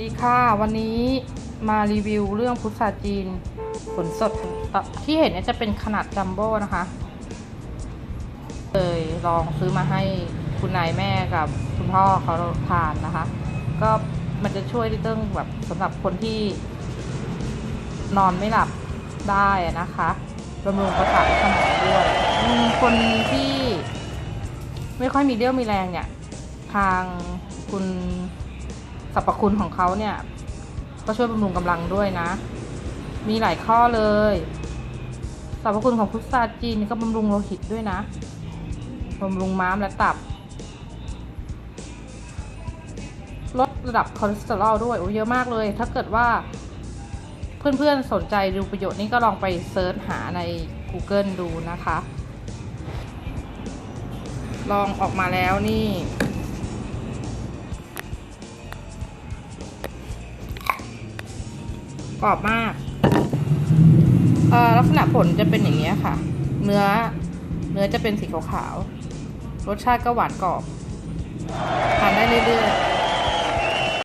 ดีค่ะวันนี้มารีวิวเรื่องพุทราจีนผลสดที่เห็นเนี่ยจะเป็นขนาดจัมโบ้นะคะเลยลองซื้อมาให้คุณนายแม่กับคุณพ่อเขาทานนะคะ ก็มันจะช่วยเรื่องแบบสำหรับคนที่ นอนไม่หลับได้นะคะบำรุงประสาทสมองด้วยคนที่ไม่ค่อยมีเรี่ยวมีแรงเนี่ย ทางคุณ สรรพคุณของเขาเนี่ย ก็ช่วยบำรุงกำลังด้วยนะ มีหลายข้อเลยสรรพคุณของพุทราจีนก็บำรุงโลหิตด้วยนะบำรุงม้ามและตับ ลดระดับคอเลสเตอรอลด้วยโอ้เยอะมากเลย ถ้าเกิดว่าเพื่อนๆสนใจดูประโยชน์นี้ก็ลองไปเซิร์ชหาใน Google ดูนะคะ ลองออกมาแล้วนี่ กรอบมากเอ่อลักษณะผลจะเป็นอย่างนี้ค่ะ เนื้อ เนื้อจะเป็นสีขาวๆ รสชาติก็หวานกรอบ